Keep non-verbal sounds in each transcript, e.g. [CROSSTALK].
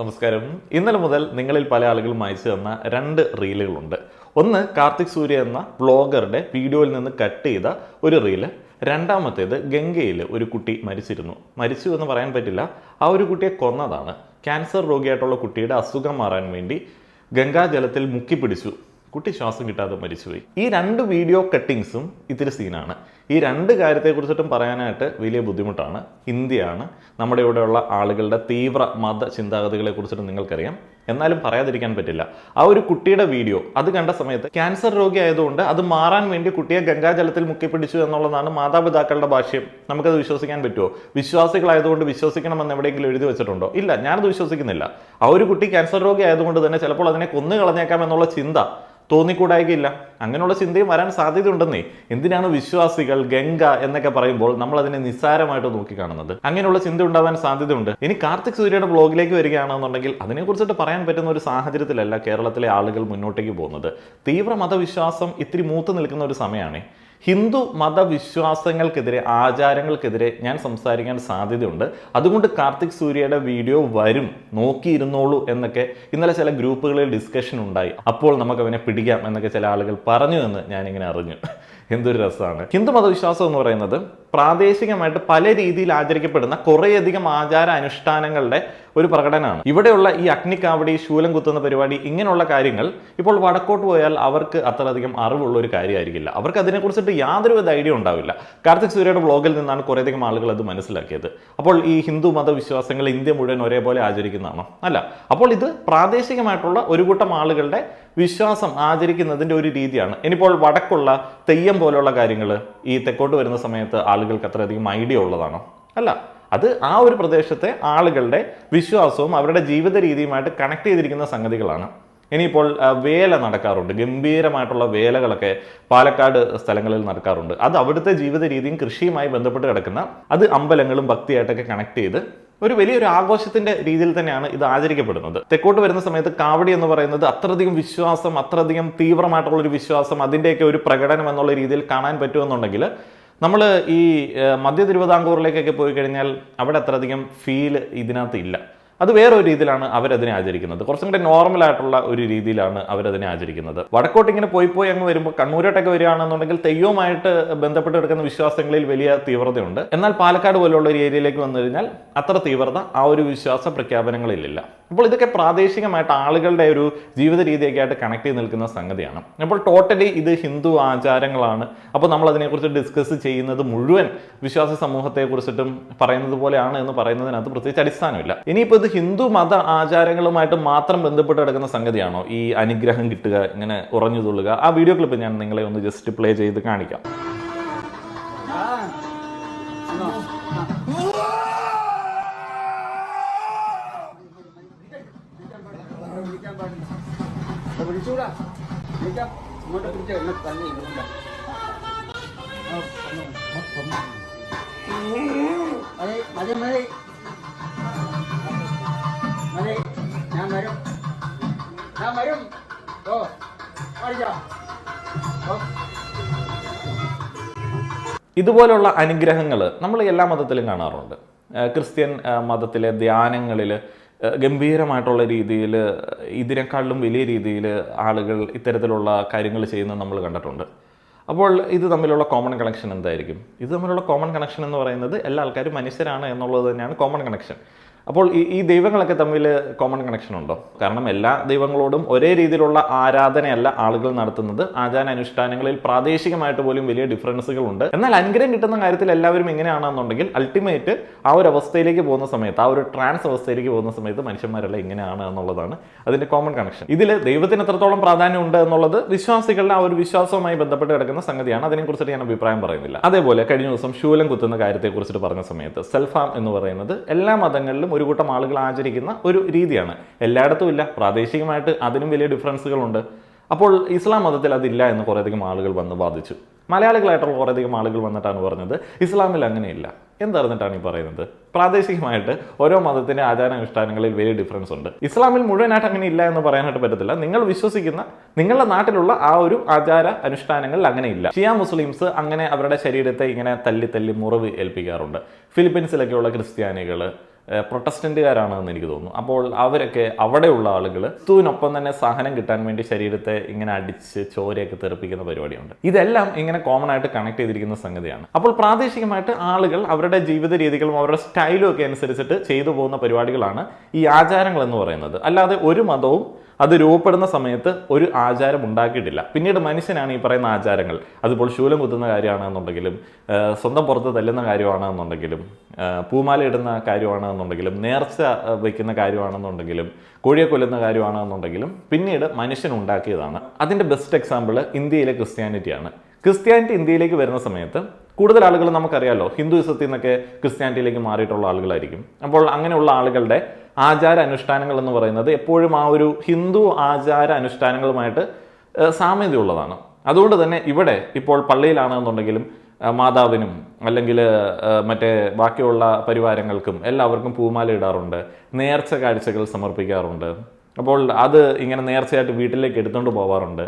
നമസ്കാരം. ഇന്നലെ മുതൽ നിങ്ങളിൽ പല ആളുകളും അയച്ചു തന്ന രണ്ട് റീലുകളുണ്ട്. ഒന്ന് കാർത്തിക് സൂര്യ എന്ന വ്ളോഗറുടെ വീഡിയോയിൽ നിന്ന് കട്ട് ചെയ്ത ഒരു റീൽ രണ്ടാമത്തേത് ഗംഗയിൽ ഒരു കുട്ടി മരിച്ചിരുന്നു. മരിച്ചു എന്ന് പറയാൻ പറ്റില്ല. ആ ഒരു കുട്ടിയെ കൊന്നതാണ്. ക്യാൻസർ രോഗിയായിട്ടുള്ള കുട്ടിയുടെ അസുഖം മാറാൻ വേണ്ടി ഗംഗാജലത്തിൽ മുക്കി പിടിച്ചു കുട്ടി ശ്വാസം കിട്ടാതെ മരിച്ചുപോയി. ഈ രണ്ട് വീഡിയോ കട്ടിങ്സും ഇത്തിരി സീനാണ്. ഈ രണ്ട് കാര്യത്തെക്കുറിച്ചിട്ടും പറയാനായിട്ട് വലിയ ബുദ്ധിമുട്ടാണ്. ഇന്ത്യയാണ് നമ്മുടെ ഇവിടെയുള്ള ആളുകളുടെ തീവ്ര മത ചിന്താഗതികളെ കുറിച്ചിട്ട് നിങ്ങൾക്കറിയാം. എന്നാലും പറയാതിരിക്കാൻ പറ്റില്ല. ആ ഒരു കുട്ടിയുടെ വീഡിയോ അത് കണ്ട സമയത്ത് ക്യാൻസർ രോഗി ആയതുകൊണ്ട് അത് മാറാൻ വേണ്ടി കുട്ടിയെ ഗംഗാജലത്തിൽ മുക്കിപ്പിടിച്ചു എന്നുള്ളതാണ് മാതാപിതാക്കളുടെ ഭാഷ്യം. നമുക്കത് വിശ്വസിക്കാൻ പറ്റുമോ? വിശ്വാസികളായതുകൊണ്ട് വിശ്വസിക്കണമെന്ന് എവിടെയെങ്കിലും എഴുതി വെച്ചിട്ടുണ്ടോ? ഇല്ല ഞാനത് വിശ്വസിക്കുന്നില്ല. ആ ഒരു കുട്ടി ക്യാൻസർ രോഗി ആയതുകൊണ്ട് തന്നെ ചിലപ്പോൾ അതിനെ കൊന്നു കളഞ്ഞേക്കാം എന്നുള്ള ചിന്ത തോന്നിക്കൂടായികയില്ല. അങ്ങനെയുള്ള ചിന്തയും വരാൻ സാധ്യതയുണ്ടെന്നേ. എന്തിനാണ് വിശ്വാസികൾ ഗംഗ എന്നൊക്കെ പറയുമ്പോൾ നമ്മൾ അതിനെ നിസ്സാരമായിട്ട് നോക്കിക്കാണുന്നത്? അങ്ങനെയുള്ള ചിന്ത ഉണ്ടാവാൻ സാധ്യതയുണ്ട്. ഇനി കാർത്തിക് സൂര്യയുടെ ബ്ലോഗിലേക്ക് വരികയാണെന്നുണ്ടെങ്കിൽ അതിനെക്കുറിച്ചിട്ട് പറയാൻ പറ്റുന്ന ഒരു സാഹചര്യത്തിലല്ല കേരളത്തിലെ ആളുകൾ മുന്നോട്ടേക്ക് പോകുന്നത്. തീവ്ര മതവിശ്വാസം ഇത്തിരി മൂത്ത് നിൽക്കുന്ന ഒരു സമയമാണ്. ഹിന്ദു മതവിശ്വാസങ്ങൾക്കെതിരെ ആചാരങ്ങൾക്കെതിരെ ഞാൻ സംസാരിക്കാൻ സാധ്യതയുണ്ട്. അതുകൊണ്ട് കാർത്തിക് സൂര്യയുടെ വീഡിയോ വരും നോക്കിയിരുന്നോളൂ എന്നൊക്കെ ഇന്നലെ ചില ഗ്രൂപ്പുകളിൽ ഡിസ്കഷൻ ഉണ്ടായി. അപ്പോൾ നമുക്ക് അവനെ പിടിക്കാം എന്നൊക്കെ ചില ആളുകൾ പറഞ്ഞു എന്ന് ഞാനിങ്ങനെ അറിഞ്ഞു. എന്തൊരു രസമാണ്. ഹിന്ദു മതവിശ്വാസം എന്ന് പറയുന്നത് പ്രാദേശികമായിട്ട് പല രീതിയിൽ ആചരിക്കപ്പെടുന്ന കുറേയധികം ആചാര അനുഷ്ഠാനങ്ങളുടെ ഒരു പ്രകടനമാണ് ഇവിടെയുള്ള ഈ അഗ്നിക്കാവടി ശൂലം കുത്തുന്ന പരിപാടി ഇങ്ങനെയുള്ള കാര്യങ്ങൾ ഇപ്പോൾ വടക്കോട്ട് പോയാൽ അവർക്ക് അത്രയധികം അറിവുള്ള ഒരു കാര്യമായിരിക്കില്ല. അവർക്ക് അതിനെക്കുറിച്ചിട്ട് യാതൊരുവിധ ഐഡിയ ഉണ്ടാവില്ല. കാർത്തിക് സൂര്യയുടെ ബ്ലോഗിൽ നിന്നാണ് കുറേയധികം ആളുകൾ അത് മനസ്സിലാക്കിയത്. അപ്പോൾ ഈ ഹിന്ദു മതവിശ്വാസങ്ങൾ ഇന്ത്യ മുഴുവൻ ഒരേപോലെ ആചരിക്കുന്നതാണോ? അല്ല. അപ്പോൾ ഇത് പ്രാദേശികമായിട്ടുള്ള ഒരു കൂട്ടം ആളുകളുടെ വിശ്വാസം ആചരിക്കുന്നതിന്റെ ഒരു രീതിയാണ്. ഇനിയിപ്പോൾ വടക്കുള്ള തെയ്യം പോലുള്ള കാര്യങ്ങൾ ഈ തെക്കോട്ട് വരുന്ന സമയത്ത് ആളുകൾക്ക് അത്രയധികം ഐഡിയ ഉള്ളതാണോ? അല്ല. അത് ആ ഒരു പ്രദേശത്തെ ആളുകളുടെ വിശ്വാസവും അവരുടെ ജീവിത രീതിയുമായിട്ട് കണക്ട് ചെയ്തിരിക്കുന്ന സംഗതികളാണ്. ഇനിയിപ്പോൾ വേല നടക്കാറുണ്ട്. ഗംഭീരമായിട്ടുള്ള വേലകളൊക്കെ പാലക്കാട് സ്ഥലങ്ങളിൽ നടക്കാറുണ്ട്. അത് അവിടുത്തെ ജീവിത രീതിയും കൃഷിയുമായി ബന്ധപ്പെട്ട് കിടക്കുന്ന അത് അമ്പലങ്ങളും ഭക്തിയായിട്ടൊക്കെ കണക്ട് ചെയ്ത് ഒരു വലിയൊരു ആഘോഷത്തിന്റെ രീതിയിൽ തന്നെയാണ് ഇത് ആചരിക്കപ്പെടുന്നത്. തെക്കോട്ട് വരുന്ന സമയത്ത് കാവടി എന്ന് പറയുന്നത് അത്രയധികം വിശ്വാസം അത്രയധികം തീവ്രമായിട്ടുള്ള ഒരു വിശ്വാസം അതിന്റെയൊക്കെ ഒരു പ്രകടനം എന്നുള്ള രീതിയിൽ കാണാൻ പറ്റുമെന്നുണ്ടെങ്കിൽ നമ്മൾ ഈ മധ്യ തിരുവിതാംകൂറിലേക്കൊക്കെ പോയി കഴിഞ്ഞാൽ അവിടെ അത്രയധികം ഫീൽ ഇതിനകത്ത് ഇല്ല. അത് വേറൊരു രീതിയിലാണ് അവരതിനെ ആചരിക്കുന്നത്. കുറച്ചും കൂടെ നോർമൽ ആയിട്ടുള്ള ഒരു രീതിയിലാണ് അവരതിനെ ആചരിക്കുന്നത്. വടക്കോട്ട് ഇങ്ങനെ പോയി പോയി അങ്ങ് വരുമ്പോൾ കണ്ണൂരോട്ടൊക്കെ വരികയാണെന്നുണ്ടെങ്കിൽ തെയ്യവുമായിട്ട് ബന്ധപ്പെട്ട് കിടക്കുന്ന വിശ്വാസങ്ങളിൽ വലിയ തീവ്രതയുണ്ട്. എന്നാൽ പാലക്കാട് പോലുള്ള ഒരു ഏരിയയിലേക്ക് വന്നു കഴിഞ്ഞാൽ അത്ര തീവ്രത ആ ഒരു വിശ്വാസ പ്രഖ്യാപനങ്ങളിലില്ല. അപ്പോൾ ഇതൊക്കെ പ്രാദേശികമായിട്ട് ആളുകളുടെ ഒരു ജീവിത രീതിയൊക്കെ ആയിട്ട് കണക്ട് ചെയ്ത് നിൽക്കുന്ന സംഗതിയാണ്. അപ്പോൾ ടോട്ടലി ഇത് ഹിന്ദു ആചാരങ്ങളാണ്. അപ്പോൾ നമ്മൾ അതിനെക്കുറിച്ച് ഡിസ്കസ് ചെയ്യുന്നത് മുഴുവൻ വിശ്വാസ സമൂഹത്തെക്കുറിച്ചിട്ടും പറയുന്നത് പോലെയാണ് എന്ന് പറയുന്നതിനകത്ത് പ്രത്യേകിച്ച് അടിസ്ഥാനമില്ല. ഇനിയിപ്പോൾ ഇത് ഹിന്ദു മത ആചാരങ്ങളുമായിട്ട് മാത്രം ബന്ധപ്പെട്ട് കിടക്കുന്ന സംഗതിയാണോ ഈ അനുഗ്രഹം കിട്ടുക ഇങ്ങനെ ഉറഞ്ഞു തുള്ളുക ആ വീഡിയോ ക്ലിപ്പ് ഞാൻ നിങ്ങളെ ഒന്ന് ജസ്റ്റ് പ്ലേ ചെയ്ത് കാണിക്കാം അതേ വിളിക്കാം ഓ ഇതുപോലുള്ള അനുഗ്രഹങ്ങൾ നമ്മൾ എല്ലാ മതത്തിലും കാണാറുണ്ട്. ക്രിസ്ത്യൻ മതത്തിലെ ധ്യാനങ്ങളിൽ ഗംഭീരമായിട്ടുള്ള രീതിയിൽ ഇതിനേക്കാളും വലിയ രീതിയിൽ ആളുകൾ ഇത്തരത്തിലുള്ള കാര്യങ്ങൾ ചെയ്യുന്നത് നമ്മൾ കണ്ടിട്ടുണ്ട്. അപ്പോൾ ഇത് തമ്മിലുള്ള കോമൺ കണക്ഷൻ എന്തായിരിക്കും? ഇത് തമ്മിലുള്ള കോമൺ കണക്ഷൻ എന്ന് പറയുന്നത് എല്ലാ ആൾക്കാരും മനുഷ്യരാണ് എന്നുള്ളത് തന്നെയാണ് കോമൺ കണക്ഷൻ അപ്പോൾ ഈ ഈ ദൈവങ്ങളൊക്കെ തമ്മിൽ കോമൺ കണക്ഷൻ ഉണ്ടോ? കാരണം എല്ലാ ദൈവങ്ങളോടും ഒരേ രീതിയിലുള്ള ആരാധനയല്ല ആളുകൾ നടത്തുന്നത്. ആചാര അനുഷ്ഠാനങ്ങളിൽ പ്രാദേശികമായിട്ട് പോലും വലിയ ഡിഫറൻസുകൾ ഉണ്ട്. എന്നാൽ അനുഗ്രഹം കിട്ടുന്ന കാര്യത്തിൽ എല്ലാവരും എങ്ങനെയാണെന്നുണ്ടെങ്കിൽ അൾട്ടിമേറ്റ് ആ ഒരു അവസ്ഥയിലേക്ക് പോകുന്ന സമയത്ത് ആ ഒരു ട്രാൻസ് അവസ്ഥയിലേക്ക് പോകുന്ന സമയത്ത് മനുഷ്യന്മാരെല്ലാം ഇങ്ങനെയാണ് എന്നുള്ളതാണ് അതിന്റെ കോമൺ കണക്ഷൻ ഇതിൽ ദൈവത്തിന് എത്രത്തോളം പ്രാധാന്യം ഉണ്ട് എന്നുള്ളത് വിശ്വാസികളുടെ ആ ഒരു വിശ്വാസവുമായി ബന്ധപ്പെട്ട് കിടക്കുന്ന സംഗതിയാണ്. അതിനെക്കുറിച്ചിട്ട് ഞാൻ അഭിപ്രായം പറയുന്നില്ല. അതേപോലെ കഴിഞ്ഞ ദിവസം ശൂലം കുത്തുന്ന കാര്യത്തെക്കുറിച്ചിട്ട് പറഞ്ഞ സമയത്ത് സെൽഫാം എന്ന് പറയുന്നത് എല്ലാ മതങ്ങളിലും ഒരു കൂട്ടം ആളുകൾ ആചരിക്കുന്ന ഒരു രീതിയാണ്. എല്ലായിടത്തും ഇല്ല. പ്രാദേശികമായിട്ട് അതിനും വലിയ ഡിഫറൻസുകളുണ്ട് അപ്പോൾ ഇസ്ലാം മതത്തിൽ അതില്ല എന്ന് കുറേയധികം ആളുകൾ വന്ന് ബാധിച്ചു മലയാളികളായിട്ടുള്ള കുറേയധികം ആളുകൾ വന്നിട്ടാണ് പറഞ്ഞത് ഇസ്ലാമിൽ അങ്ങനെയില്ല. എന്തറിഞ്ഞിട്ടാണ് ഈ പറയുന്നത്? പ്രാദേശികമായിട്ട് ഓരോ മതത്തിന്റെ ആചാരാനുഷ്ഠാനങ്ങളിൽ വലിയ ഡിഫറൻസ് ഉണ്ട്. ഇസ്ലാമിൽ മുഴുവനായിട്ട് അങ്ങനെ ഇല്ല എന്ന് പറയാനായിട്ട് പറ്റത്തില്ല. നിങ്ങൾ വിശ്വസിക്കുന്ന നിങ്ങളുടെ നാട്ടിലുള്ള ആ ഒരു ആചാര അനുഷ്ഠാനങ്ങളിൽ അങ്ങനെ ഇല്ല ഷിയ മുസ്ലിംസ് അങ്ങനെ അവരുടെ ശരീരത്തെ ഇങ്ങനെ തല്ലി തല്ലി മുറിവ് ഏൽപ്പിക്കാറുണ്ട്. ഫിലിപ്പീൻസിലൊക്കെയുള്ള ക്രിസ്ത്യാനികൾ എന്ന് എനിക്ക് തോന്നുന്നു. അപ്പോൾ അവരൊക്കെ അവിടെയുള്ള ആളുകൾ ക്രിസ്തുവിനൊപ്പം തന്നെ സഹനം കിട്ടാൻ വേണ്ടി ശരീരത്തെ ഇങ്ങനെ അടിച്ച് ചോരയൊക്കെ തെറിപ്പിക്കുന്ന പരിപാടിയുണ്ട്. ഇതെല്ലാം ഇങ്ങനെ കോമൺ ആയിട്ട് കണക്ട് ചെയ്തിരിക്കുന്ന സംഗതിയാണ്. അപ്പോൾ പ്രാദേശികമായിട്ട് ആളുകൾ അവരുടെ ജീവിത രീതികളും അവരുടെ സ്റ്റൈലും ഒക്കെ അനുസരിച്ചിട്ട് ചെയ്തു പോകുന്ന പരിപാടികളാണ് ഈ ആചാരങ്ങൾ എന്ന് പറയുന്നത്. അല്ലാതെ ഒരു മതവും അത് രൂപപ്പെടുന്ന സമയത്ത് ഒരു ആചാരം ഉണ്ടാക്കിയിട്ടില്ല. പിന്നീട് മനുഷ്യനാണ് ഈ പറയുന്ന ആചാരങ്ങൾ. അതിപ്പോൾ ശൂലം കുത്തുന്ന കാര്യമാണെന്നുണ്ടെങ്കിലും സ്വന്തം പുറത്ത് തല്ലുന്ന കാര്യമാണെന്നുണ്ടെങ്കിലും പൂമാല ഇടുന്ന കാര്യമാണെന്നുണ്ടെങ്കിലും നേർച്ച വയ്ക്കുന്ന കാര്യമാണെന്നുണ്ടെങ്കിലും കോഴിയെ കൊല്ലുന്ന കാര്യമാണെന്നുണ്ടെങ്കിലും പിന്നീട് മനുഷ്യൻ ഉണ്ടാക്കിയതാണ്. അതിന്റെ ബെസ്റ്റ് എക്സാമ്പിൾ ഇന്ത്യയിലെ ക്രിസ്ത്യാനിറ്റിയാണ്. ക്രിസ്ത്യാനിറ്റി ഇന്ത്യയിലേക്ക് വരുന്ന സമയത്ത് കൂടുതൽ ആളുകൾ നമുക്കറിയാലോ ഹിന്ദുയിസത്തിൽ നിന്നൊക്കെ ക്രിസ്ത്യാനിറ്റിയിലേക്ക് മാറിയിട്ടുള്ള ആളുകളായിരിക്കും. അപ്പോൾ അങ്ങനെയുള്ള ആളുകളുടെ ആചാര അനുഷ്ഠാനങ്ങൾ എന്ന് പറയുന്നത് എപ്പോഴും ആ ഒരു ഹിന്ദു ആചാര അനുഷ്ഠാനങ്ങളുമായിട്ട് സാമ്യതയുള്ളതാണ്. അതുകൊണ്ട് തന്നെ ഇവിടെ ഇപ്പോൾ പള്ളിയിലാണെന്നുണ്ടെങ്കിലും മാതാവിനും അല്ലെങ്കിൽ മറ്റേ ബാക്കിയുള്ള പരിവാരങ്ങൾക്കും എല്ലാവർക്കും പൂമാല ഇടാറുണ്ട് നേർച്ച കാഴ്ചകൾ സമർപ്പിക്കാറുണ്ട്. അപ്പോൾ അത് ഇങ്ങനെ നേർച്ചയായിട്ട് വീട്ടിലേക്ക് എടുത്തുകൊണ്ട് പോവാറുണ്ട്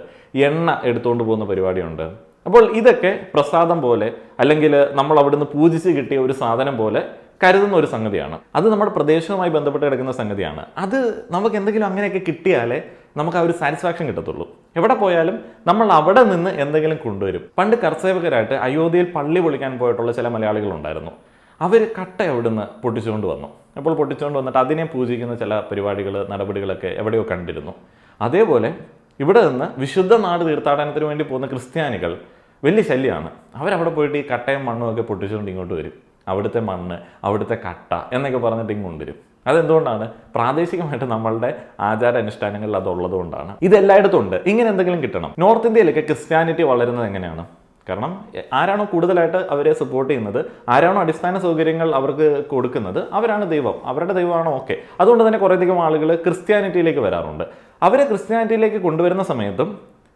എണ്ണ എടുത്തുകൊണ്ട് പോകുന്ന പരിപാടിയുണ്ട്. അപ്പോൾ ഇതൊക്കെ പ്രസാദം പോലെ അല്ലെങ്കിൽ നമ്മൾ അവിടുന്ന് പൂജിച്ച് കിട്ടിയ ഒരു സാധനം പോലെ കരുതുന്ന ഒരു സംഗതിയാണ്. അത് നമ്മുടെ പ്രദേശവുമായി ബന്ധപ്പെട്ട് കിടക്കുന്ന സംഗതിയാണ്. അത് നമുക്ക് എന്തെങ്കിലും അങ്ങനെയൊക്കെ കിട്ടിയാലേ നമുക്ക് ആ ഒരു സാറ്റിസ്ഫാക്ഷൻ കിട്ടത്തുള്ളൂ. എവിടെ പോയാലും നമ്മൾ അവിടെ നിന്ന് എന്തെങ്കിലും കൊണ്ടുവരും. പണ്ട് കർസേവകരായിട്ട് അയോധ്യയിൽ പള്ളി പൊളിക്കാൻ പോയിട്ടുള്ള ചില മലയാളികളുണ്ടായിരുന്നു അവർ കട്ട അവിടുന്ന് പൊട്ടിച്ചുകൊണ്ട് വന്നു. അപ്പോൾ പൊട്ടിച്ചുകൊണ്ട് വന്നിട്ട് അതിനെ പൂജിക്കുന്ന ചില പരിപാടികൾ നടപടികളൊക്കെ എവിടെയോ കണ്ടിരുന്നു. അതേപോലെ ഇവിടെ നിന്ന് വിശുദ്ധ നാട് തീർത്ഥാടനത്തിന് വേണ്ടി പോകുന്ന ക്രിസ്ത്യാനികൾ വലിയ ശല്യമാണ്. അവരവിടെ പോയിട്ട് ഈ കട്ടയും മണ്ണും ഒക്കെ പൊട്ടിച്ചുകൊണ്ട് ഇങ്ങോട്ട് വരും. അവിടുത്തെ മണ്ണ് അവിടുത്തെ കട്ട എന്നൊക്കെ പറഞ്ഞിട്ട് ഇങ്ങ് കൊണ്ടുവരും. അതെന്തുകൊണ്ടാണ്? പ്രാദേശികമായിട്ട് നമ്മളുടെ ആചാര അനുഷ്ഠാനങ്ങളിൽ അതുള്ളത് കൊണ്ടാണ് ഇത് എല്ലായിടത്തും ഉണ്ട്. ഇങ്ങനെ എന്തെങ്കിലും കിട്ടണം. നോർത്ത് ഇന്ത്യയിലൊക്കെ ക്രിസ്ത്യാനിറ്റി വളരുന്നത് എങ്ങനെയാണ്? കാരണം ആരാണോ കൂടുതലായിട്ട് അവരെ സപ്പോർട്ട് ചെയ്യുന്നത് ആരാണോ അടിസ്ഥാന സൗകര്യങ്ങൾ അവർക്ക് കൊടുക്കുന്നത് അവരാണ് ദൈവം. അവരുടെ ദൈവമാണോ ഓക്കെ അതുകൊണ്ട് തന്നെ കുറേയധികം ആളുകൾ ക്രിസ്ത്യാനിറ്റിയിലേക്ക് വരാറുണ്ട്. അവരെ ക്രിസ്ത്യാനിറ്റിയിലേക്ക് കൊണ്ടുവരുന്ന സമയത്തും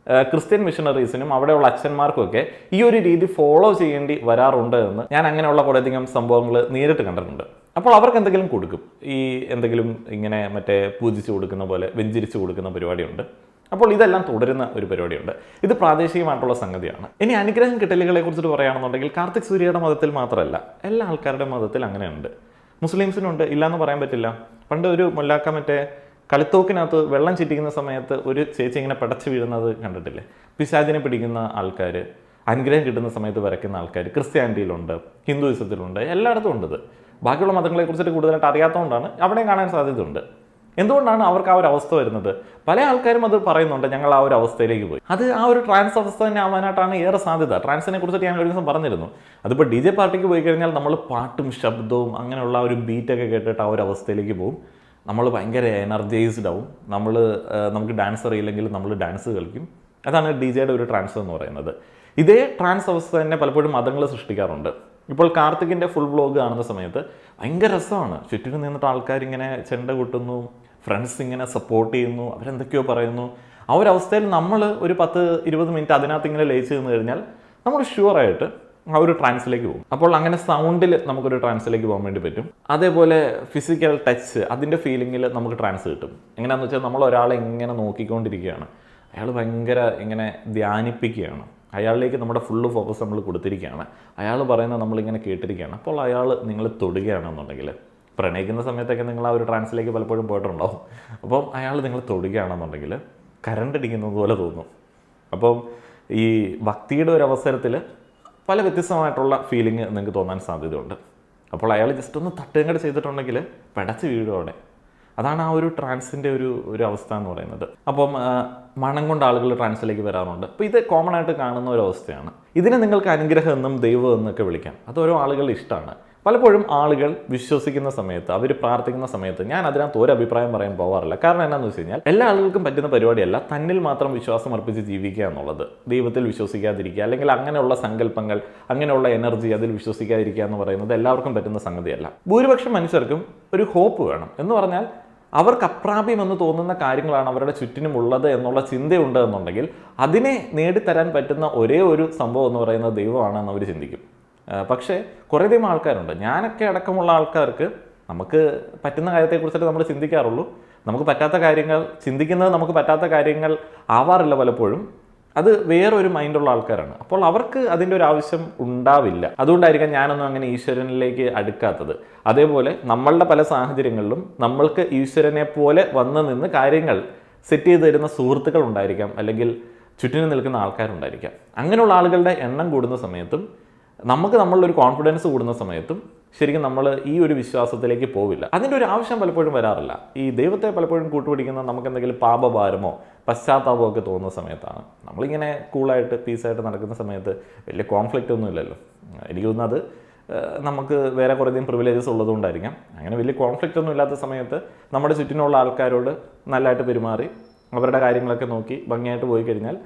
ക്രിസ്ത്യൻ മിഷണറീസിനും അവിടെയുള്ള അച്ഛന്മാർക്കും ഒക്കെ ഈ ഒരു രീതി ഫോളോ ചെയ്യേണ്ടി വരാറുണ്ട് എന്ന് ഞാൻ അങ്ങനെയുള്ള കുറേയധികം സംഭവങ്ങൾ നേരിട്ട് കണ്ടിട്ടുണ്ട്. അപ്പോൾ അവർക്ക് എന്തെങ്കിലും കൊടുക്കും. ഈ എന്തെങ്കിലും ഇങ്ങനെ മറ്റേ പൂജിച്ച് കൊടുക്കുന്ന പോലെ വെഞ്ചിരിച്ച് കൊടുക്കുന്ന പരിപാടിയുണ്ട്. അപ്പോൾ ഇതെല്ലാം തുടരുന്ന ഒരു പരിപാടിയുണ്ട്. ഇത് പ്രാദേശികമായിട്ടുള്ള സംഗതിയാണ്. ഇനി അനുഗ്രഹം കിട്ടലുകളെ കുറിച്ചിട്ട് പറയുകയാണെന്നുണ്ടെങ്കിൽ കാർത്തിക് സൂര്യയുടെ മതത്തിൽ മാത്രമല്ല എല്ലാ ആൾക്കാരുടെ മതത്തിൽ അങ്ങനെയുണ്ട്. മുസ്ലിംസിനുണ്ട് ഇല്ലയെന്ന് പറയാൻ പറ്റില്ല. പണ്ട് ഒരു മുല്ലാക്ക മറ്റേ കളിത്തോക്കിനകത്ത് വെള്ളം ചിറ്റിക്കുന്ന സമയത്ത് ഒരു ചേച്ചി ഇങ്ങനെ പടച്ചു വീഴുന്നത് കണ്ടിട്ടില്ലേ? പിശാചിനെ പിടിക്കുന്ന ആൾക്കാർ അനുഗ്രഹം കിട്ടുന്ന സമയത്ത് വരയ്ക്കുന്ന ആൾക്കാർ ക്രിസ്ത്യാനിറ്റിയിലുണ്ട് ഹിന്ദുയിസത്തിലുണ്ട് എല്ലായിടത്തും ഉണ്ട് ഇത്. ബാക്കിയുള്ള മതങ്ങളെ കുറിച്ചിട്ട് കൂടുതലായിട്ട് അറിയാത്തതുകൊണ്ടാണ് അവിടെയും കാണാൻ സാധ്യതയുണ്ട്. എന്തുകൊണ്ടാണ് അവർക്ക് ആ ഒരു അവസ്ഥ വരുന്നത്? പല ആൾക്കാരും അത് പറയുന്നുണ്ട് ഞങ്ങൾ ആ ഒരു അവസ്ഥയിലേക്ക് പോയി. അത് ആ ഒരു ട്രാൻസ് അവസ്ഥ തന്നെ ആവാനായിട്ടാണ് ഏറെ സാധ്യത. ട്രാൻസിനെ കുറിച്ചിട്ട് ഞാൻ ഒരു ദിവസം പറഞ്ഞിരുന്നു. അതിപ്പോൾ ഡി ജെ പാർട്ടിക്ക് പോയി കഴിഞ്ഞാൽ നമ്മൾ പാട്ടും ശബ്ദവും അങ്ങനെയുള്ള ഒരു ബീറ്റൊക്കെ കേട്ടിട്ട് ആ ഒരു അവസ്ഥയിലേക്ക് പോകും. നമ്മൾ ഭയങ്കര എനർജൈസ്ഡ് ആവും. നമ്മൾ നമുക്ക് ഡാൻസ് അറിയില്ലെങ്കിൽ നമ്മൾ ഡാൻസ് കളിക്കും. അതാണ് ഡി ജെയുടെ ഒരു ട്രാൻസ് എന്ന് പറയുന്നത്. ഇതേ ട്രാൻസ് അവസ്ഥ തന്നെ പലപ്പോഴും മതങ്ങൾ സൃഷ്ടിക്കാറുണ്ട്. ഇപ്പോൾ കാർത്തികിന്റെ ഫുൾ ബ്ലോഗ് കാണുന്ന സമയത്ത് ഭയങ്കര രസമാണ്. ചുറ്റിനും നിന്നിട്ട് ആൾക്കാരിങ്ങനെ ചെണ്ട കൊട്ടുന്നു ഫ്രണ്ട്സ് ഇങ്ങനെ സപ്പോർട്ട് ചെയ്യുന്നു അവരെന്തൊക്കെയോ പറയുന്നു. ആ ഒരു അവസ്ഥയിൽ നമ്മൾ ഒരു പത്ത് ഇരുപത് മിനിറ്റ് അതിനകത്ത് ഇങ്ങനെ ലയിച്ച് നിന്ന് കഴിഞ്ഞാൽ നമ്മൾ ഷുവറായിട്ട് ആ ഒരു ട്രാൻസിലേക്ക് പോകും. അപ്പോൾ അങ്ങനെ സൗണ്ടിൽ നമുക്കൊരു ട്രാൻസിലേക്ക് പോകാൻ വേണ്ടി പറ്റും. അതേപോലെ ഫിസിക്കൽ ടച്ച് അതിന്റെ ഫീലിങ്ങിൽ നമുക്ക് ട്രാൻസ് കിട്ടും. എങ്ങനെയാണെന്ന് വെച്ചാൽ നമ്മൾ ഒരാളെ ഇങ്ങനെ നോക്കിക്കൊണ്ടിരിക്കുകയാണ്. അയാൾ ഭയങ്കര ഇങ്ങനെ ധ്യാനിപ്പിക്കുകയാണ്. അയാളിലേക്ക് നമ്മുടെ ഫുള്ള് ഫോക്കസ് നമ്മൾ കൊടുത്തിരിക്കുകയാണ്. അയാൾ പറയുന്നത് നമ്മളിങ്ങനെ കേട്ടിരിക്കുകയാണ്. അപ്പോൾ അയാൾ നിങ്ങൾ തൊടുകയാണെന്നുണ്ടെങ്കിൽ പ്രണയിക്കുന്ന സമയത്തൊക്കെ നിങ്ങൾ ആ ഒരു ട്രാൻസിലേക്ക് പലപ്പോഴും പോയിട്ടുണ്ടാവും. അപ്പം അയാൾ നിങ്ങൾ തൊടുകയാണെന്നുണ്ടെങ്കിൽ കരണ്ട് അടിക്കുന്നത് പോലെ തോന്നും. അപ്പം ഈ ഭക്തിയുടെ ഒരു അവസരത്തിൽ പല വ്യത്യസ്തമായിട്ടുള്ള ഫീലിംഗ് നിങ്ങൾക്ക് തോന്നാൻ സാധ്യതയുണ്ട്. അപ്പോൾ അയാൾ ജസ്റ്റ് ഒന്ന് തട്ടുകങ്ങട് ചെയ്തിട്ടുണ്ടെങ്കിൽ പിടച്ച് വീഴും അവിടെ. അതാണ് ആ ഒരു ട്രാൻസിന്റെ ഒരു ഒരു അവസ്ഥ എന്ന് പറയുന്നത്. അപ്പം മണം കൊണ്ട് ആളുകൾ ട്രാൻസിലേക്ക് വരാറുണ്ട്. അപ്പോൾ ഇത് കോമൺ ആയിട്ട് കാണുന്ന ഒരു അവസ്ഥയാണ്. ഇതിനെ നിങ്ങൾക്ക് അനുഗ്രഹം എന്നും ദൈവം എന്നൊക്കെ വിളിക്കാം. അത് ഓരോ ആളുകളുടെ ഇഷ്ടമാണ്. പലപ്പോഴും ആളുകൾ വിശ്വസിക്കുന്ന സമയത്ത് അവർ പ്രാർത്ഥിക്കുന്ന സമയത്ത് ഞാൻ അതിനകത്ത് ഒരു അഭിപ്രായം പറയാൻ പോകാറില്ല കാരണം എന്താണെന്ന് വെച്ച് കഴിഞ്ഞാൽ എല്ലാ ആളുകൾക്കും പറ്റുന്ന പരിപാടിയല്ല തന്നിൽ മാത്രം വിശ്വാസം അർപ്പിച്ച് ജീവിക്കുക എന്നുള്ളത്. ദൈവത്തിൽ വിശ്വസിക്കാതിരിക്കുക അല്ലെങ്കിൽ അങ്ങനെയുള്ള സങ്കല്പങ്ങൾ അങ്ങനെയുള്ള എനർജി അതിൽ വിശ്വസിക്കാതിരിക്കുക എന്ന് പറയുന്നത് എല്ലാവർക്കും പറ്റുന്ന സംഗതിയല്ല. ഭൂരിപക്ഷം മനുഷ്യർക്കും ഒരു ഹോപ്പ് വേണം. എന്ന് പറഞ്ഞാൽ അവർക്ക് അപ്രാപ്യമെന്ന് തോന്നുന്ന കാര്യങ്ങളാണ് അവരുടെ ചുറ്റിനും ഉള്ളത് എന്നുള്ള ചിന്തയുണ്ട് എന്നുണ്ടെങ്കിൽ അതിനെ നേടിത്തരാൻ പറ്റുന്ന ഒരേ ഒരു സംഭവം എന്ന് പറയുന്നത് ദൈവമാണെന്ന് അവർ ചിന്തിക്കും. പക്ഷേ കുറേയധികം ആൾക്കാരുണ്ട്. ഞാനൊക്കെ അടക്കമുള്ള ആൾക്കാർക്ക് നമുക്ക് പറ്റുന്ന കാര്യത്തെക്കുറിച്ചിട്ട് നമ്മൾ ചിന്തിക്കാറുള്ളൂ. നമുക്ക് പറ്റാത്ത കാര്യങ്ങൾ ചിന്തിക്കുന്നത് നമുക്ക് പറ്റാത്ത കാര്യങ്ങൾ ആവാറില്ല പലപ്പോഴും. അത് വേറൊരു മൈൻഡുള്ള ആൾക്കാരാണ്. അപ്പോൾ അവർക്ക് അതിന്റെ ഒരു ആവശ്യം ഉണ്ടാവില്ല. അതുകൊണ്ടായിരിക്കാം ഞാനൊന്നും അങ്ങനെ ഈശ്വരനിലേക്ക് അടുക്കാത്തത്. അതേപോലെ നമ്മളുടെ പല സാഹചര്യങ്ങളിലും നമ്മൾക്ക് ഈശ്വരനെ പോലെ വന്ന് നിന്ന് കാര്യങ്ങൾ സെറ്റ് ചെയ്ത് തരുന്ന സുഹൃത്തുക്കൾ ഉണ്ടായിരിക്കാം. അല്ലെങ്കിൽ ചുറ്റിനും നിൽക്കുന്ന ആൾക്കാരുണ്ടായിരിക്കാം. അങ്ങനെയുള്ള ആളുകളുടെ എണ്ണം കൂടുന്ന സമയത്തും നമുക്ക് നമ്മളിലൊരു കോൺഫിഡൻസ് കൂടുന്ന സമയത്തും ശരിക്കും നമ്മൾ ഈ ഒരു വിശ്വാസത്തിലേക്ക് പോവില്ല. അതിന്റെ ഒരു ആവശ്യം പലപ്പോഴും വരാറില്ല. ഈ ദൈവത്തെ പലപ്പോഴും കൂട്ടുപിടിക്കുന്ന നമുക്ക് എന്തെങ്കിലും പാപഭാരമോ പശ്ചാത്താപമോ ഒക്കെ തോന്നുന്ന സമയത്താണ്. നമ്മളിങ്ങനെ കൂളായിട്ട് പീസായിട്ട് നടക്കുന്ന സമയത്ത് വലിയ കോൺഫ്ലിക്റ്റ് ഒന്നും ഇല്ലല്ലോ. എനിക്ക് തോന്നുന്നത് നമുക്ക് വേറെ കുറേയധികം പ്രിവിലേജസ് ഉള്ളതുകൊണ്ടായിരിക്കാം. അങ്ങനെ വലിയ കോൺഫ്ലിക്റ്റ് ഒന്നും ഇല്ലാത്ത സമയത്ത് നമ്മുടെ ചുറ്റിനുള്ള ആൾക്കാരോട് നല്ലതായിട്ട് പെരുമാറി അവരുടെ കാര്യങ്ങളൊക്കെ നോക്കി ഭംഗിയായിട്ട് പോയി കഴിഞ്ഞാൽ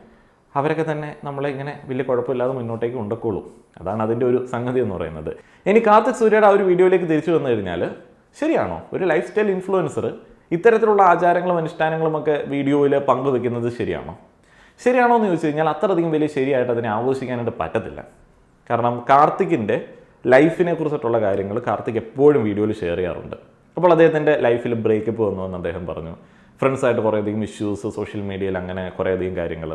അവരൊക്കെ തന്നെ നമ്മളെ ഇങ്ങനെ വലിയ കുഴപ്പമില്ലാതെ മുന്നോട്ടേക്ക് കൊണ്ടുപോകും അതാണ് അതിന്റെ ഒരു സംഗതി എന്ന് പറയുന്നത്. ഇനി കാർത്തിക് സൂര്യയുടെ ആ ഒരു വീഡിയോയിലേക്ക് തിരിച്ചു വന്നു കഴിഞ്ഞാൽ ശരിയാണോ? ഒരു ലൈഫ് സ്റ്റൈൽ ഇൻഫ്ലുവൻസർ ഇത്തരത്തിലുള്ള ആചാരങ്ങളും അനുഷ്ഠാനങ്ങളും ഒക്കെ വീഡിയോയിൽ പങ്കുവെക്കുന്നത് ശരിയാണോ? ശരിയാണോ എന്ന് ചോദിച്ചു കഴിഞ്ഞാൽ അത്രയധികം വലിയ ശരിയായിട്ട് അതിനെ ആഘോഷിക്കാനായിട്ട് പറ്റത്തില്ല. കാരണം കാർത്തിക്കിന്റെ ലൈഫിനെ കുറിച്ചിട്ടുള്ള കാര്യങ്ങൾ കാർത്തിക് എപ്പോഴും വീഡിയോയിൽ ഷെയർ ചെയ്യാറുണ്ട്. അപ്പോൾ അദ്ദേഹത്തിന്റെ ലൈഫിൽ ബ്രേക്കപ്പ് വന്നു എന്ന് അദ്ദേഹം പറഞ്ഞു. ഫ്രണ്ട്സായിട്ട് കുറേയധികം ഇഷ്യൂസ് സോഷ്യൽ മീഡിയയിൽ അങ്ങനെ കുറേയധികം കാര്യങ്ങൾ.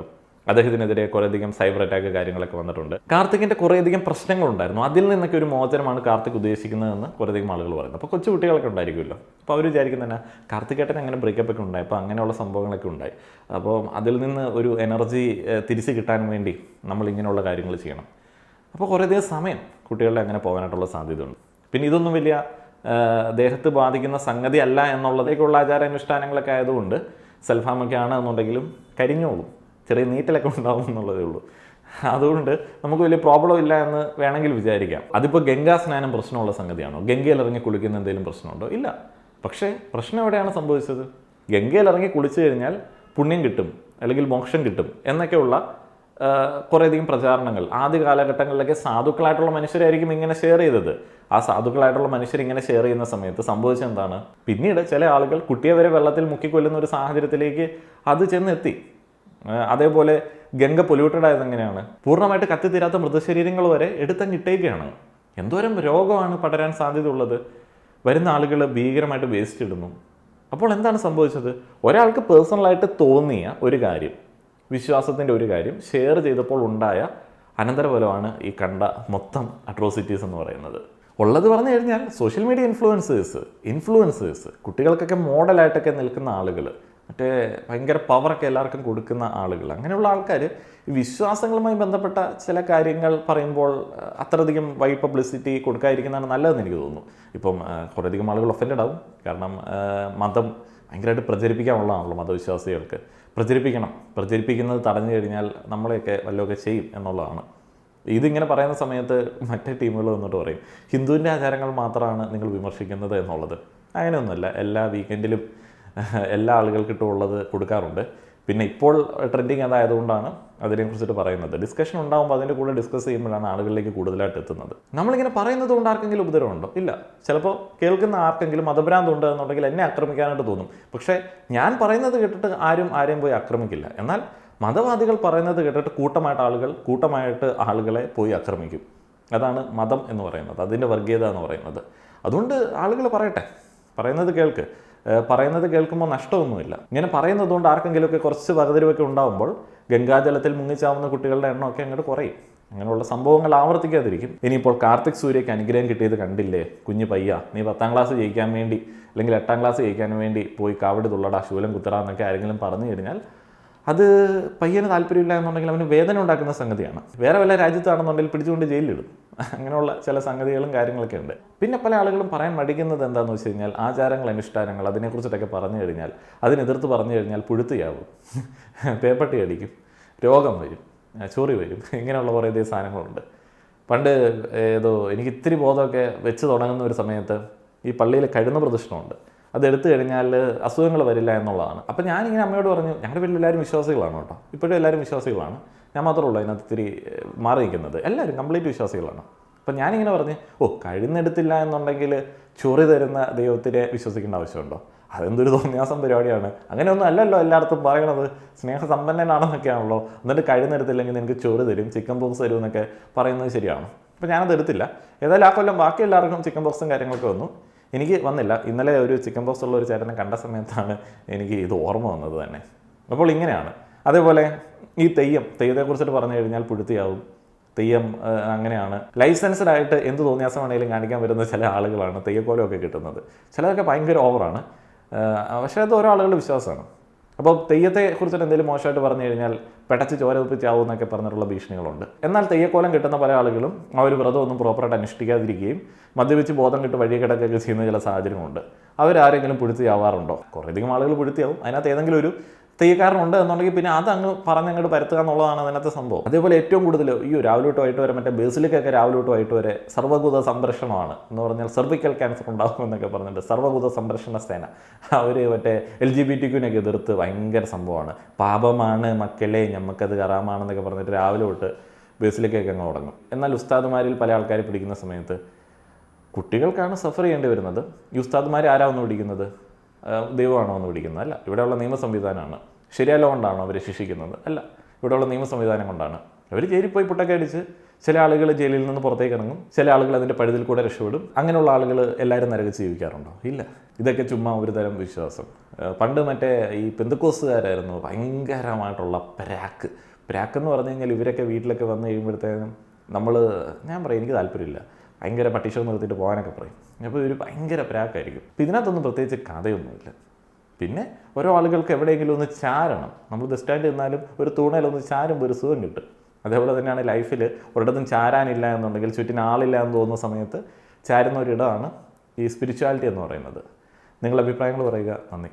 അദ്ദേഹത്തിനെതിരെ കുറേയധികം സൈബർ അറ്റാക്ക് കാര്യങ്ങളൊക്കെ വന്നിട്ടുണ്ട്. കാർത്തികിന്റെ കുറേയധികം പ്രശ്നങ്ങളുണ്ടായിരുന്നു. അതിൽ നിന്നൊക്കെ ഒരു മോചനമാണ് കാർത്തിക് ഉദ്ദേശിക്കുന്നതെന്ന് കുറേയധികം ആളുകൾ പറയുന്നത് അപ്പോൾ കൊച്ചു കുട്ടികളൊക്കെ ഉണ്ടായിരിക്കുമല്ലോ. അപ്പോൾ അവർ വിചാരിക്കുന്ന തന്നെ കാർത്തികേട്ടൻ അങ്ങനെ ബ്രേക്കപ്പ് ഒക്കെ ഉണ്ടായി. അപ്പോൾ അങ്ങനെയുള്ള സംഭവങ്ങളൊക്കെ ഉണ്ടായി. അപ്പോൾ അതിൽ നിന്ന് ഒരു എനർജി തിരിച്ച് കിട്ടാൻ വേണ്ടി നമ്മൾ ഇങ്ങനെയുള്ള കാര്യങ്ങൾ ചെയ്യണം. അപ്പോൾ കുറേയധികം സമയം കുട്ടികളുടെ അങ്ങനെ പോകാനായിട്ടുള്ള സാധ്യതയുണ്ട്. പിന്നെ ഇതൊന്നും വലിയ ദേഹത്ത് ബാധിക്കുന്ന സംഗതി അല്ല എന്നുള്ളതേക്കുള്ള ആചാരാനുഷ്ഠാനങ്ങളൊക്കെ ആയതുകൊണ്ട് സെൽഫാമൊക്കെ ആണ് എന്നുണ്ടെങ്കിലും കരിഞ്ഞോളും. ചെറിയ നീറ്റലൊക്കെ ഉണ്ടാവും എന്നുള്ളതേ ഉള്ളൂ. അതുകൊണ്ട് നമുക്ക് വലിയ പ്രോബ്ലം ഇല്ല എന്ന് വേണമെങ്കിൽ വിചാരിക്കാം. അതിപ്പോൾ ഗംഗാ സ്നാനം പ്രശ്നമുള്ള സംഗതിയാണോ? ഗംഗയിൽ ഇറങ്ങി കുളിക്കുന്ന എന്തെങ്കിലും പ്രശ്നമുണ്ടോ? ഇല്ല. പക്ഷേ പ്രശ്നം എവിടെയാണ് സംഭവിച്ചത്? ഗംഗയിൽ ഇറങ്ങി കുളിച്ചു കഴിഞ്ഞാൽ പുണ്യം കിട്ടും അല്ലെങ്കിൽ മോക്ഷം കിട്ടും എന്നൊക്കെയുള്ള കുറേയധികം പ്രചാരണങ്ങൾ. ആദ്യ കാലഘട്ടങ്ങളിലൊക്കെ സാധുക്കളായിട്ടുള്ള മനുഷ്യരായിരിക്കും ഇങ്ങനെ ഷെയർ ചെയ്തത്. ആ സാധുക്കളായിട്ടുള്ള മനുഷ്യർ ഇങ്ങനെ ഷെയർ ചെയ്യുന്ന സമയത്ത് സംഭവിച്ചെന്താണ് പിന്നീട് ചില ആളുകൾ കുട്ടിയെ വരെ വെള്ളത്തിൽ മുക്കിക്കൊല്ലുന്ന ഒരു സാഹചര്യത്തിലേക്ക് അത് ചെന്നെത്തി. അതേപോലെ ഗംഗ പൊല്യൂട്ടഡ് ആയത് എങ്ങനെയാണ്? പൂർണമായിട്ട് കത്തിത്തീരാത്ത മൃതശരീരങ്ങൾ വരെ എടുത്തങ്ങ് ഇട്ടേക്കാണ്. എന്തോരം രോഗമാണ് പടരാൻ സാധ്യതയുള്ളത്? വരുന്ന ആളുകൾ ഭീകരമായിട്ട് വേസ്റ്റ് ഇടുന്നു. അപ്പോൾ എന്താണ് സംഭവിച്ചത്? ഒരാൾക്ക് പേഴ്സണലായിട്ട് തോന്നിയ ഒരു കാര്യം വിശ്വാസത്തിന്റെ ഒരു കാര്യം ഷെയർ ചെയ്തപ്പോൾ ഉണ്ടായ അനന്തരഫലമാണ് ഈ കണ്ട മൊത്തം അട്രോസിറ്റീസ് എന്ന് പറയുന്നത്. ഉള്ളത് പറഞ്ഞു കഴിഞ്ഞാൽ സോഷ്യൽ മീഡിയ ഇൻഫ്ലുവൻസേഴ്സ് ഇൻഫ്ലുവൻസേഴ്സ് കുട്ടികൾക്കൊക്കെ മോഡലായിട്ടൊക്കെ നിൽക്കുന്ന ആളുകൾ മറ്റേ ഭയങ്കര പവറൊക്കെ എല്ലാവർക്കും കൊടുക്കുന്ന ആളുകൾ. അങ്ങനെയുള്ള ആൾക്കാർ വിശ്വാസങ്ങളുമായി ബന്ധപ്പെട്ട ചില കാര്യങ്ങൾ പറയുമ്പോൾ അത്രയധികം വൈ പബ്ലിസിറ്റി കൊടുക്കാതിരിക്കുന്നതാണ് നല്ലതെന്ന് എനിക്ക് തോന്നുന്നു. ഇപ്പം കുറേയധികം ആളുകൾ ഒഫൻഡഡ് ആവും. കാരണം മതം ഭയങ്കരമായിട്ട് പ്രചരിപ്പിക്കാനുള്ളതാണല്ലോ മതവിശ്വാസികൾക്ക്. പ്രചരിപ്പിക്കണം. പ്രചരിപ്പിക്കുന്നത് തടഞ്ഞു കഴിഞ്ഞാൽ നമ്മളെയൊക്കെ വല്ലതൊക്കെ ചെയ്യും എന്നുള്ളതാണ്. ഇതിങ്ങനെ പറയുന്ന സമയത്ത് മറ്റേ ടീമുകൾ വന്നിട്ട് പറയും ഹിന്ദുവിന്റെ ആചാരങ്ങൾ മാത്രമാണ് നിങ്ങൾ വിമർശിക്കുന്നത് എന്നുള്ളത്. അങ്ങനെയൊന്നുമല്ല. എല്ലാ വീക്കെൻഡിലും [LAUGHS] എല്ലാ ആളുകൾക്കിട്ടും ഉള്ളത് കൊടുക്കാറുണ്ട്. പിന്നെ ഇപ്പോൾ ട്രെൻഡിങ് അതായതുകൊണ്ടാണ് അതിനെക്കുറിച്ചിട്ട് പറയുന്നത്. ഡിസ്കഷൻ ഉണ്ടാകുമ്പോൾ അതിന്റെ കൂടെ ഡിസ്കസ് ചെയ്യുമ്പോഴാണ് ആളുകളിലേക്ക് കൂടുതലായിട്ട് എത്തുന്നത്. നമ്മളിങ്ങനെ പറയുന്നത് കൊണ്ട് ആർക്കെങ്കിലും ഉപദ്രവമുണ്ടോ? ഇല്ല. ചിലപ്പോൾ കേൾക്കുന്ന ആർക്കെങ്കിലും മതഭ്രാന്തുണ്ട് എന്നുണ്ടെങ്കിൽ എന്നെ ആക്രമിക്കാനായിട്ട് തോന്നും. പക്ഷേ ഞാൻ പറയുന്നത് കേട്ടിട്ട് ആരും ആരെയും പോയി ആക്രമിക്കില്ല. എന്നാൽ മതവാദികൾ പറയുന്നത് കേട്ടിട്ട് കൂട്ടമായിട്ട് ആളുകൾ കൂട്ടമായിട്ട് ആളുകളെ പോയി ആക്രമിക്കും. അതാണ് മതം എന്ന് പറയുന്നത്. അതിന്റെ വർഗീയത എന്ന് പറയുന്നത്. അതുകൊണ്ട് ആളുകൾ പറയട്ടെ. പറയുന്നത് കേൾക്ക്. പറയുന്നത് കേൾക്കുമ്പോൾ നഷ്ടമൊന്നുമില്ല. ഇങ്ങനെ പറയുന്നത് കൊണ്ട് ആർക്കെങ്കിലുമൊക്കെ കുറച്ച് വകതിരിവൊക്കെ ഉണ്ടാകുമ്പോൾ ഗംഗാജലത്തിൽ മുങ്ങിച്ചാവുന്ന കുട്ടികളുടെ എണ്ണമൊക്കെ അങ്ങോട്ട് കുറയും. അങ്ങനെയുള്ള സംഭവങ്ങൾ ആവർത്തിക്കാതിരിക്കും. ഇനിയിപ്പോൾ കാർത്തിക് സൂര്യയ്ക്ക് അനുഗ്രഹം കിട്ടിയത് കണ്ടില്ലേ? കുഞ്ഞു പയ്യ നീ പത്താം ക്ലാസ് ജയിക്കാൻ വേണ്ടി അല്ലെങ്കിൽ എട്ടാം ക്ലാസ് ജയിക്കാൻ വേണ്ടി പോയി കാവടി തുള്ളടാ ശൂലം കുത്തടാ എന്നൊക്കെ ആരെങ്കിലും പറഞ്ഞു കഴിഞ്ഞാൽ അത് പയ്യന് താല്പര്യമില്ല എന്നുണ്ടെങ്കിൽ അവന് വേദന ഉണ്ടാക്കുന്ന സംഗതിയാണ്. വേറെ വല്ല രാജ്യത്താണെന്നുണ്ടെങ്കിൽ പിടിച്ചുകൊണ്ട് ജയിലിലിടും. അങ്ങനെയുള്ള ചില സംഗതികളും കാര്യങ്ങളൊക്കെ ഉണ്ട്. പിന്നെ പല ആളുകളും പറയാൻ മടിക്കുന്നത് എന്താണെന്ന് വെച്ച് കഴിഞ്ഞാൽ ആചാരങ്ങൾ അനുഷ്ഠാനങ്ങൾ അതിനെക്കുറിച്ചിട്ടൊക്കെ പറഞ്ഞു കഴിഞ്ഞാൽ അതിനെതിർത്ത് പറഞ്ഞു കഴിഞ്ഞാൽ പുഴുത്തിയാവും പേപ്പട്ടി അടിക്കും രോഗം വരും ചോറി വരും. ഇങ്ങനെയുള്ള കുറേ അധികം സാധനങ്ങളുണ്ട്. പണ്ട് ഏതോ എനിക്ക് ഇത്തിരി ബോധമൊക്കെ വെച്ച് തുടങ്ങുന്ന ഒരു സമയത്ത് ഈ പള്ളിയിൽ കഴുന്ന പ്രദർശനമുണ്ട് അത് എടുത്തു കഴിഞ്ഞാൽ അസുഖങ്ങൾ വരില്ല എന്നുള്ളതാണ്. അപ്പം ഞാനിങ്ങനെ അമ്മയോട് പറഞ്ഞു ഞങ്ങളുടെ വീട്ടിൽ എല്ലാവരും വിശ്വാസികളാണ് കേട്ടോ. ഇപ്പോഴും എല്ലാവരും വിശ്വാസികളാണ്. ഞാൻ മാത്രമേ ഉള്ളൂ അതിനകത്ത് ഇത്തിരി മാറി നിൽക്കുന്നത്. എല്ലാവരും കംപ്ലീറ്റ് വിശ്വാസികളാണ്. അപ്പം ഞാനിങ്ങനെ പറഞ്ഞു ഓ കഴുന്നെടുത്തില്ല എന്നുണ്ടെങ്കിൽ ചൊറി തരുന്ന ദൈവത്തിനെ വിശ്വസിക്കേണ്ട ആവശ്യമുണ്ടോ? അതെന്തൊരു തോന്നിയാസം പരിപാടിയാണ്. അങ്ങനെയൊന്നും അല്ലല്ലോ എല്ലായിടത്തും പറയണത്. സ്നേഹസമ്പന്നനാണെന്നൊക്കെയാണല്ലോ. എന്നിട്ട് കഴുന്നെടുത്തില്ലെങ്കിൽ നിനക്ക് ചൊറി തരും ചിക്കൻ ബോക്സ് തരും എന്നൊക്കെ പറയുന്നത് ശരിയാണ്. അപ്പോൾ ഞാനത് എടുത്തില്ല. ഏതായാലും ആ കൊല്ലം ബാക്കി എല്ലാവർക്കും ചിക്കൻ ബോക്സും കാര്യങ്ങളൊക്കെ വന്നു. എനിക്ക് വന്നില്ല. ഇന്നലെ ഒരു ചിക്കൻ ബോക്സ് ഉള്ള ഒരു ചേട്ടനെ കണ്ട സമയത്താണ് എനിക്ക് ഇത് ഓർമ്മ വന്നത് തന്നെ. അപ്പോൾ ഇങ്ങനെയാണ്. അതേപോലെ ഈ തെയ്യം തെയ്യത്തെക്കുറിച്ചിട്ട് പറഞ്ഞു കഴിഞ്ഞാൽ പുഴുത്തിയാവും. തെയ്യം അങ്ങനെയാണ്. ലൈസൻസ്ഡ് ആയിട്ട് എന്ത് തോന്നിയാസം വേണമെങ്കിലും കാണിക്കാൻ വരുന്ന ചില ആളുകളാണ് തെയ്യക്കോലമൊക്കെ കിട്ടുന്നത്. ചിലതൊക്കെ ഭയങ്കര ഓവറാണ് പക്ഷേ അത് ഓരോ ആളുകളുടെ വിശ്വാസമാണ്. അപ്പോൾ തെയ്യത്തെ കുറിച്ചിട്ട് എന്തെങ്കിലും മോശമായിട്ട് പറഞ്ഞു കഴിഞ്ഞാൽ പെടച്ച് ചോര ഒപ്പിച്ചാവും എന്നൊക്കെ പറഞ്ഞിട്ടുള്ള ഭീഷണികളുണ്ട്. എന്നാൽ തെയ്യക്കോലം കിട്ടുന്ന പല ആളുകളും ആ ഒരു വ്രതമൊന്നും പ്രോപ്പറായിട്ട് അനുഷ്ഠിക്കാതിരിക്കുകയും മദ്യപിച്ച് ബോധം കിട്ട് വഴി കിടക്കുകയൊക്കെ ചെയ്യുന്ന ചില സാഹചര്യങ്ങളുണ്ട്. അവരാരെങ്കിലും പുഴുത്തിയാവാറുണ്ടോ? കുറേയധികം ആളുകൾ പുഴുത്തിയാവും. അതിനകത്ത് ഏതെങ്കിലും ഒരു തെയ്യക്കാരനുണ്ട് എന്നുണ്ടെങ്കിൽ പിന്നെ അത് അങ്ങ് പറഞ്ഞങ്ങോട്ട് പരത്തുക എന്നുള്ളതാണ് അതിനകത്തെ സംഭവം. അതേപോലെ ഏറ്റവും കൂടുതൽ ഈ രാവിലെ തൊട്ട് വൈകിട്ട് വരെ മറ്റേ ബേസിലേക്കൊക്കെ രാവിലെ തൊട്ട് വൈകിട്ട് വരെ സർവഭൂത സംരക്ഷണമാണ് എന്ന് പറഞ്ഞാൽ സെർവിക്കൽ ക്യാൻസർ ഉണ്ടാകും എന്നൊക്കെ പറഞ്ഞിട്ട് സർവഭൂത സംരക്ഷണ സേന. അവർ മറ്റേ എൽ ജി ബി ടി ക്യൂനൊക്കെ എതിർത്ത് ഭയങ്കര സംഭവമാണ്. പാപമാണ് മക്കളെ ഞമ്മക്കത് കറാമാണെന്നൊക്കെ പറഞ്ഞിട്ട് രാവിലെ തൊട്ട് ബേസിലേക്കൊക്കെ അങ്ങ് തുടങ്ങും. എന്നാൽ ഉസ്താദുമാരിൽ പല ആൾക്കാർ പിടിക്കുന്ന സമയത്ത് കുട്ടികൾക്കാണ് സഫർ ചെയ്യേണ്ടി വരുന്നത്. ഈ ഉസ്താദുമാർ ആരാ ഒന്ന് പിടിക്കുന്നത്? ദൈവമാണോ എന്ന് പിടിക്കുന്നത്? അല്ല ഇവിടെയുള്ള നിയമ സംവിധാനമാണ് ശരിയല്ല കൊണ്ടാണോ അവരെ ശിക്ഷിക്കുന്നത്. അല്ല ഇവിടെയുള്ള നിയമ സംവിധാനം കൊണ്ടാണ്. അവർ ജയിലിൽ പോയി പുട്ടൊക്കെ അടിച്ച് ചില ആളുകൾ ജയിലിൽ നിന്ന് പുറത്തേക്ക് ഇറങ്ങും ചില ആളുകൾ അതിന്റെ പഴുതിൽ കൂടെ രക്ഷപ്പെടും. അങ്ങനെയുള്ള ആളുകൾ എല്ലാവരും നരകിച്ച് ജീവിക്കാറുണ്ടോ? ഇല്ല. ഇതൊക്കെ ചുമ്മാ ഒരു തരം വിശ്വാസം. പണ്ട് മറ്റേ ഈ പെന്തക്കോസുകാരായിരുന്നു ഭയങ്കരമായിട്ടുള്ള പ്രാക്ക്. പ്രാക്ക് എന്ന് പറഞ്ഞു കഴിഞ്ഞാൽ ഇവരൊക്കെ വീട്ടിലൊക്കെ വന്നു കഴിയുമ്പോഴത്തേനും നമ്മൾ ഞാൻ പറയും എനിക്ക് താല്പര്യമില്ല. ഭയങ്കര പട്ടിഷോ നിർത്തിയിട്ട് പോകാനൊക്കെ പറയും. അപ്പോൾ ഇവർ ഭയങ്കര പ്രാക്കായിരിക്കും. ഇതിനകത്തൊന്നും പ്രത്യേകിച്ച് കഥയൊന്നുമില്ല. പിന്നെ ഓരോ ആളുകൾക്ക് എവിടെയെങ്കിലും ഒന്ന് ചാരണം. നമ്മൾ ബസ് സ്റ്റാൻഡിൽ നിന്നാലും ഒരു തൂണയിലൊന്ന് ചാരുമ്പോൾ ഒരു സുഖം കിട്ടും. അതേപോലെ തന്നെയാണ് ലൈഫിൽ ഒരിടത്തും ചാരാനില്ല എന്നുണ്ടെങ്കിൽ ചുറ്റിന് ആളില്ല എന്ന് തോന്നുന്ന സമയത്ത് ചാരുന്ന ഒരിടമാണ് ഈ സ്പിരിച്വാലിറ്റി എന്ന് പറയുന്നത്. നിങ്ങളുടെ അഭിപ്രായങ്ങൾ പറയുക. നന്ദി.